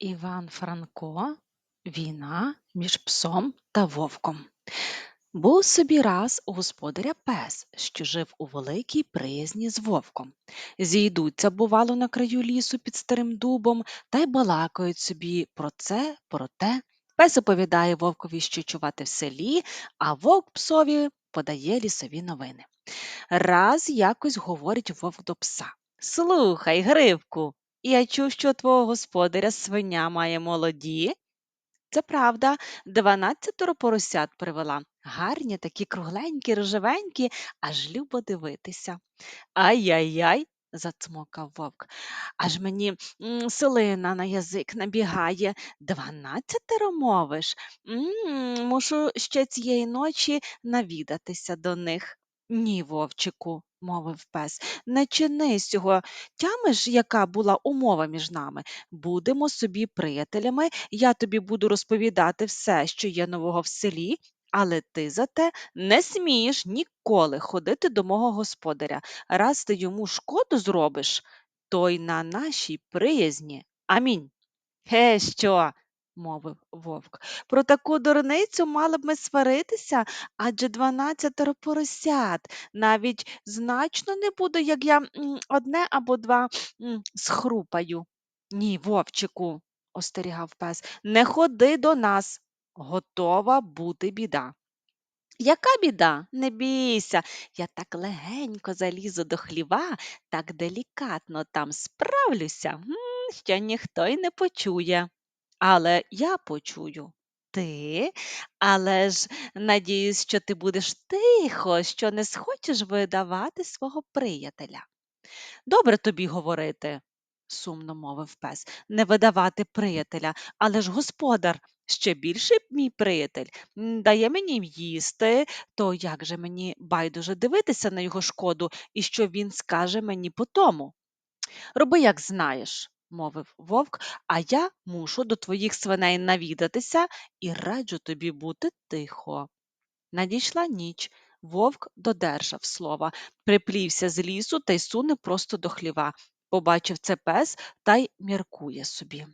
Іван Франко Війна між псом та вовком. Був собі раз у господаря пес, що жив у великій приязні з вовком. Зійдуться, бувало, на краю лісу під старим дубом та й балакають собі про це, про те. Пес оповідає вовкові, що чувати в селі, а вовк псові подає лісові новини. Раз якось говорить вовк до пса. Слухай, Гривку, я чув, що твого господаря свиня має молоді. Це правда, дванадцятеро поросят привела. Гарні, такі кругленькі, рожевенькі, аж любо дивитися. Ай-яй-яй, зацмокав вовк. Аж мені м, слина на язик набігає. Дванадцятеро мовиш? М, Мушу ще цієї ночі навідатися до них. Ні, вовчику, мовив пес, не чини сього. Тямиш, яка була умова між нами? Будемо собі приятелями, я тобі буду розповідати все, що є нового в селі, але ти зате не смієш ніколи ходити до мого господаря. Раз ти йому шкоду зробиш, то й на нашій приязні. Амінь. Ге, що? Мовив вовк. Про таку дурницю мали б ми сваритися, адже дванадцятеро поросят. Навіть значно не буде, як я одне або два схрупаю. Ні, вовчику, остерігав пес, не ходи до нас. Готова бути біда. Яка біда? Не бійся, я так легенько залізу до хліва, так делікатно там справлюся, що ніхто й не почує. Але я почую. Ти, але ж надіюсь, що ти будеш тихо, що не схочеш видавати свого приятеля. Добре тобі говорити, сумно мовив пес, не видавати приятеля, але ж господар, ще більший мій приятель, дає мені їсти, то як же мені байдуже дивитися на його шкоду і що він скаже мені по тому? Роби, як знаєш, мовив вовк, а я мушу до твоїх свиней навідатися і раджу тобі бути тихо. Надійшла ніч. Вовк додержав слова, приплівся з лісу та й суне просто до хліва. Побачив це пес та й міркує собі.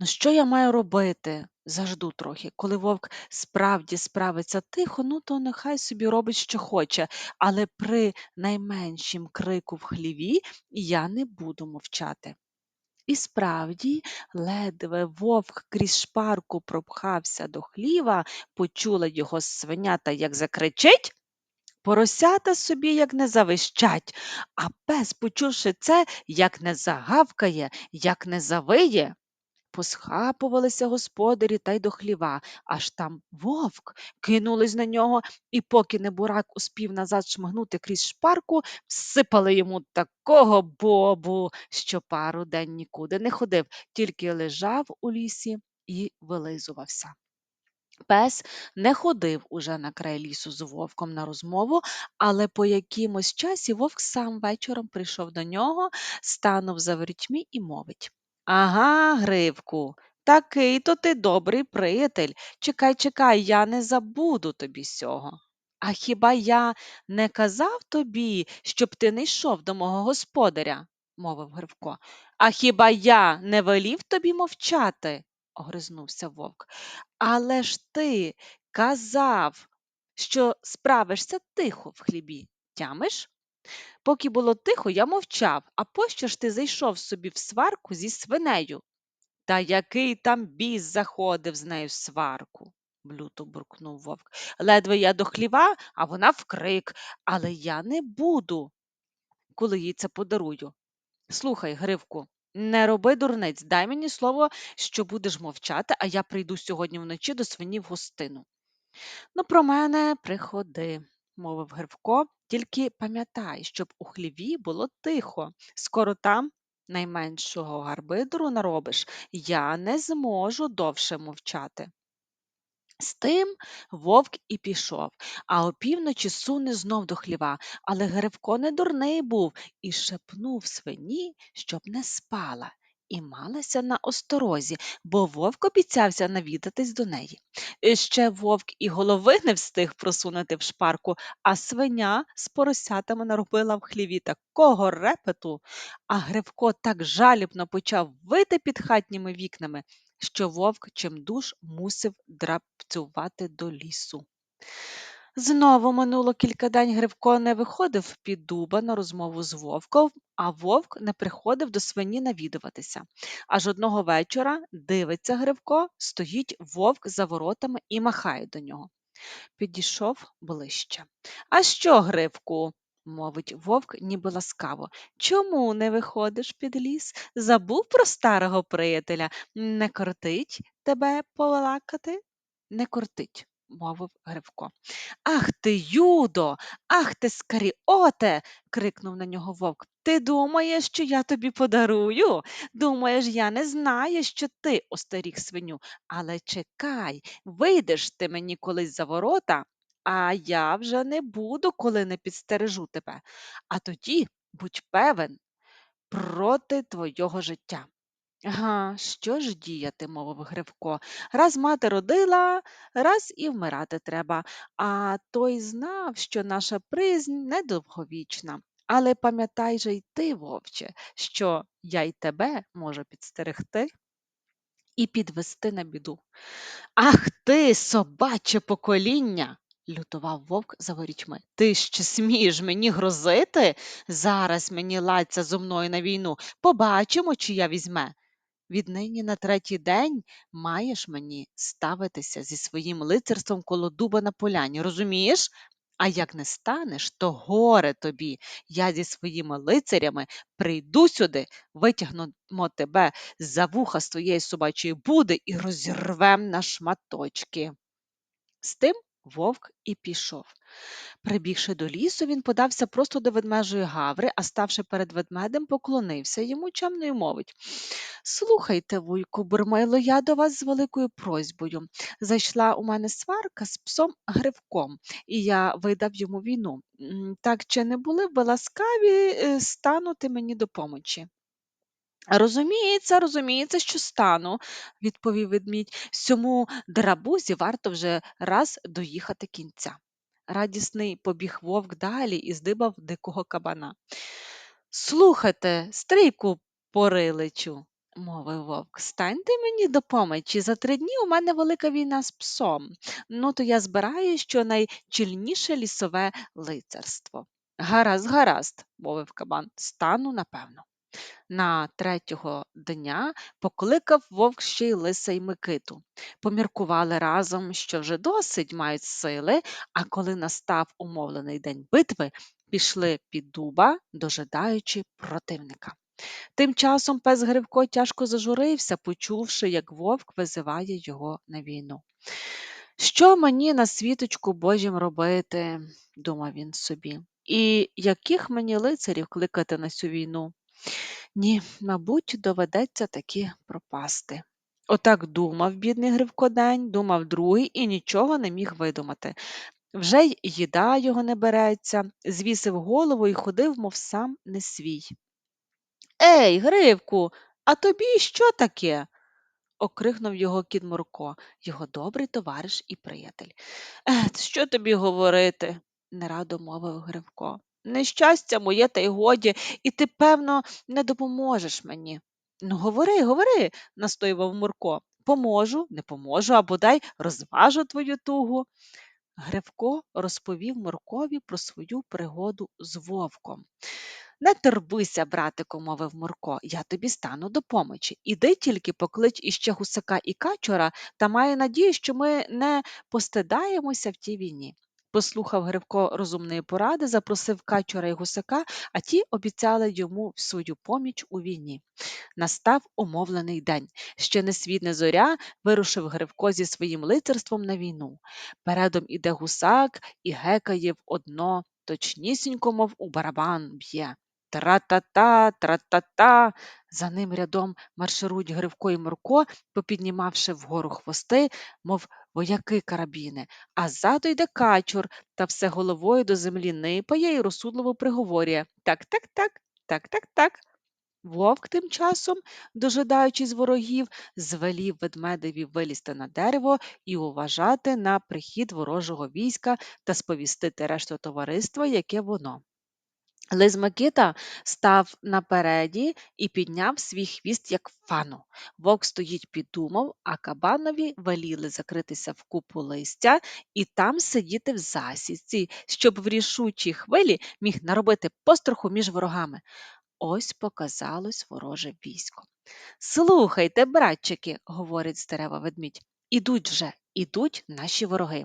Ну, що я маю робити? Зажду трохи. Коли вовк справді справиться тихо, ну то нехай собі робить, що хоче, але при найменшім крику в хліві я не буду мовчати. І справді, ледве вовк крізь шпарку пропхався до хліва, почула його свинята, як закричить. Поросята собі як не завищать, а пес, почувши це, як не загавкає, як не завиє. Посхапувалися господарі та й до хліва, аж там вовк кинулись на нього, і поки небурак успів назад шмигнути крізь шпарку, всипали йому такого бобу, що пару день нікуди не ходив, тільки лежав у лісі і вилизувався. Пес не ходив уже на край лісу з вовком на розмову, але по якимось часі вовк сам вечором прийшов до нього, станув за ворітьми і мовить Ага, Гривку, такий то ти добрий приятель. Чекай, чекай, я не забуду тобі сього. А хіба я не казав тобі, щоб ти не йшов до мого господаря? мовив Гривко. А хіба я не велів тобі мовчати? огризнувся вовк. Але ж ти казав, що справишся тихо в хлібі. Тямиш? Поки було тихо, я мовчав, а пощо ж ти зайшов собі в сварку зі свинею? Та який там біс заходив з нею в сварку? блюто буркнув вовк. Ледве я до хліва, а вона вкрик, але я не буду, коли їй це подарую. Слухай, Гривку, не роби дурниць, дай мені слово, що будеш мовчати, а я прийду сьогодні вночі до свині в гостину. Ну, про мене приходи, мовив Гривко, тільки пам'ятай, щоб у хліві було тихо. Скоро там найменшого гарбидру наробиш, я не зможу довше мовчати. З тим вовк і пішов, а опівночі суне знов до хліва, але Гривко не дурний був і шепнув свині, щоб не спала, і малася на осторозі, бо вовк обіцявся навідатись до неї. І Ще вовк і голови не встиг просунути в шпарку, а свиня з поросятами наробила в хліві такого репету, а Гривко так жалібно почав вити під хатніми вікнами, що вовк чимдуж мусив драпцювати до лісу. Знову минуло кілька день Гривко не виходив під дуба на розмову з вовком, а вовк не приходив до свині навідуватися. Аж одного вечора дивиться Гривко, стоїть вовк за воротами і махає до нього. Підійшов ближче. А що, Гривку? мовить вовк, ніби ласкаво. Чому не виходиш під ліс? Забув про старого приятеля? Не кортить тебе полакати? Не кортить, мовив Гривко. Ах ти, Юдо, ах ти, скаріоте. крикнув на нього вовк. Ти думаєш, що я тобі подарую? Думаєш, я не знаю, що ти остеріг свиню. Але чекай, вийдеш ти мені колись за ворота, а я вже не буду, коли не підстережу тебе. А тоді будь певен проти твого життя. Га, що ж діяти, мовив Гривко. Раз мати родила, раз і вмирати треба. А той знав, що наша признь недовговічна. Але пам'ятай же й ти, вовче, що я й тебе можу підстерегти і підвести на біду. Ах ти, собаче покоління! лютував вовк за ворітьми. Ти ще смієш мені грозити? Зараз мені ладься зо мною на війну. Побачимо, чи я візьме. Віднині на третій день маєш мені ставитися зі своїм лицарством коло дуба на поляні, розумієш? А як не станеш, то горе тобі. Я зі своїми лицарями прийду сюди, витягнемо тебе за вуха з твоєї собачої буди і розірвем на шматочки. З тим вовк і пішов. Прибігши до лісу, він подався просто до ведмежої гаври, а ставши перед ведмедем, поклонився йому чемно мовить Слухайте, вуйку Бурмайло, я до вас з великою просьбою. Зайшла у мене сварка з псом Гривком, і я видав йому війну. Так чи не були б ласкаві е, станути мені до помочі? Розуміється, розуміється, що стану, відповів ведмідь. Сьому драбузі варто вже раз доїхати кінця. Радісний побіг вовк далі і здибав дикого кабана. Слухайте, стрийку пориличу, мовив вовк, станьте мені до помочі. За три дні у мене велика війна з псом. Ну, то я збираю щонайчільніше лісове лицарство. Гаразд, гаразд, мовив кабан, стану напевно. На третього дня покликав вовк ще й лиса й Микиту. Поміркували разом, що вже досить мають сили, а коли настав умовлений день битви, пішли під дуба, дожидаючи противника. Тим часом пес Гривко тяжко зажурився, почувши, як вовк визиває його на війну. Що мені на світочку Божім робити, думав він собі, і яких мені лицарів кликати на цю війну? Ні, мабуть, доведеться таки пропасти. Отак думав бідний Гривкодень, думав другий і нічого не міг видумати. Вже й їда його не береться, звісив голову і ходив, мов сам не свій. Ей, Гривку, а тобі що таке? окрикнув його кіт Мурко, його добрий товариш і приятель. Е, що тобі говорити? нерадо мовив Гривко. Нещастя моє, та й годі, і ти, певно, не допоможеш мені. Ну, говори, говори, настоював Мурко. Поможу, не поможу, а бодай розважу твою тугу. Гривко розповів Муркові про свою пригоду з вовком. Не турбуйся, братику, мовив Мурко, я тобі стану до помочі. Іди тільки поклич іще гусака і качура, та маю надію, що ми не постидаємося в тій війні. Послухав Гривко розумної поради, запросив качура й гусака, а ті обіцяли йому свою поміч у війні. Настав умовлений день. Ще не світне зоря вирушив Гривко зі своїм лицарством на війну. Передом іде гусак і гекає в одно, точнісінько, мов у барабан б'є. Тра-та-та, тра-та-та. За ним рядом марширують Гривко і Мурко, попіднімавши вгору хвости, мов вояки карабіни, а ззаду йде качур та все головою до землі нипає і розсудливо приговорює Так, так, так, так, так, так. Вовк тим часом, дожидаючись ворогів, звелів ведмедеві вилізти на дерево і уважати на прихід ворожого війська та сповістити решту товариства, яке воно. Лис став напереді і підняв свій хвіст, як фану. Вовк стоїть підумав, а кабанові веліли закритися в купу листя і там сидіти в засідці, щоб в рішучій хвилі міг наробити постраху між ворогами. Ось показалось вороже військо. Слухайте, братчики, говорить з ведмідь, ідуть вже, ідуть наші вороги.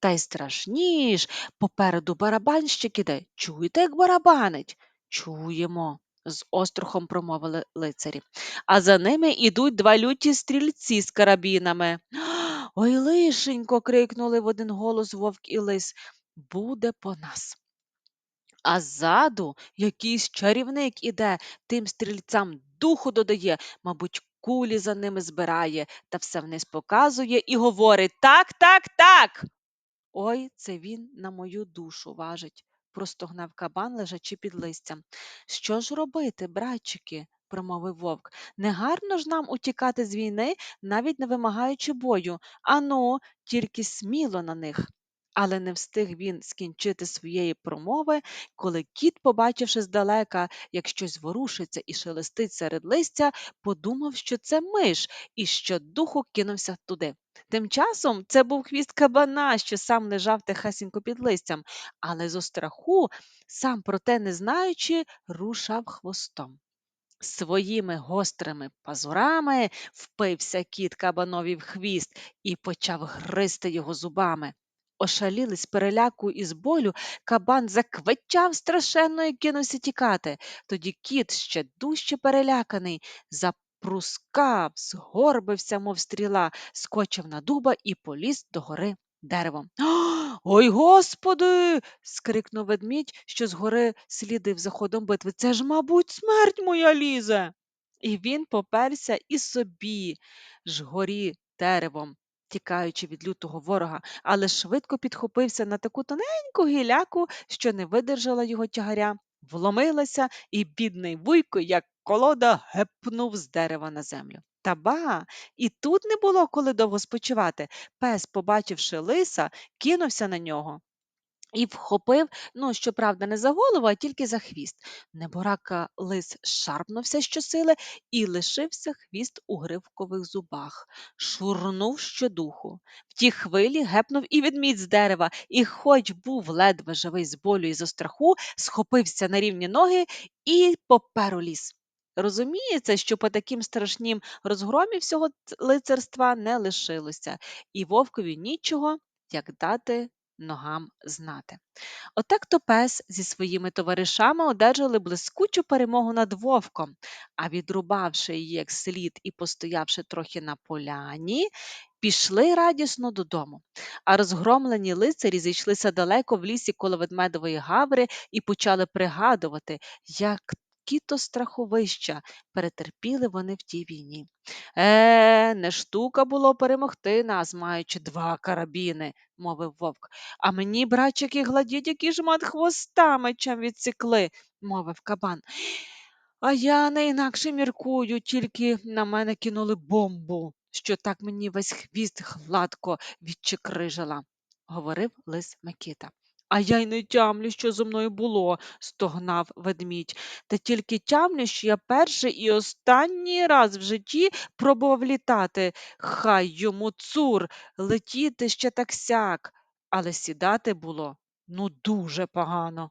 Та й страшні ж, попереду барабанщик іде. Чуєте, як барабанить? Чуємо, з острухом промовили лицарі. А за ними ідуть два люті стрільці з карабінами. Ой, лишенько, крикнули в один голос вовк і лис. Буде по нас. А ззаду якийсь чарівник іде, тим стрільцям духу додає, мабуть, кулі за ними збирає та все вниз показує і говорить так, так, так. Ой, це він на мою душу важить, простогнав кабан, лежачи під листям. Що ж робити, братчики? промовив вовк. Негарно ж нам утікати з війни, навіть не вимагаючи бою. Ану, тільки сміло на них. Але не встиг він скінчити своєї промови, коли кіт, побачивши здалека, як щось ворушиться і шелестить серед листя, подумав, що це миш, і щодуху кинувся туди. Тим часом це був хвіст кабана, що сам лежав тихесенько під листям, але зо страху, сам про те не знаючи, рушав хвостом. Своїми гострими пазурами впився кіт кабанові в хвіст і почав гризти його зубами. Ошалілий з переляку і з болю, кабан заквичав страшенно і кинувся тікати. Тоді кіт, ще дужче переляканий, запрускав, згорбився, мов стріла, скочив на дуба і поліз до гори деревом. Ой, господи. скрикнув ведмідь, що згори слідив за ходом битви. Це ж, мабуть, смерть моя лізе. І він поперся і собі ж горі деревом, тікаючи від лютого ворога, але швидко підхопився на таку тоненьку гіляку, що не видержала його тягаря, вломилася, і бідний вуйко, як колода, гепнув з дерева на землю. Та ба, і тут не було коли довго спочивати. Пес, побачивши лиса, кинувся на нього. І вхопив, ну, щоправда, не за голову, а тільки за хвіст. Неборака лис шарпнувся щосили і лишився хвіст у гривкових зубах, шурнув щодуху. В ті хвилі гепнув і відмідь з дерева, і, хоч був ледве живий з болю і зо страху, схопився на рівні ноги і попер у ліс. Розуміється, що по таким страшнім розгромі всього лицарства не лишилося, і вовкові нічого, як дати ногам знати. Отак то пес зі своїми товаришами одержали блискучу перемогу над вовком, а відрубавши її як слід і постоявши трохи на поляні, пішли радісно додому. А розгромлені лицарі зійшлися далеко в лісі коло ведмедової гаври і почали пригадувати, як то страховища перетерпіли вони в тій війні. Е, не штука було перемогти нас, маючи два карабіни, мовив вовк. А мені, братчики, гладіть, який жмат хвоста мечем відсікли, мовив кабан. А я не інакше міркую, тільки на мене кинули бомбу, що так мені весь хвіст гладко відчекрижила, говорив лис Микита. А я й не тямлю, що зо мною було, стогнав ведмідь. Та тільки тямлю, що я перший і останній раз в житті пробував літати. Хай йому цур, летіти ще так сяк, але сідати було ну дуже погано.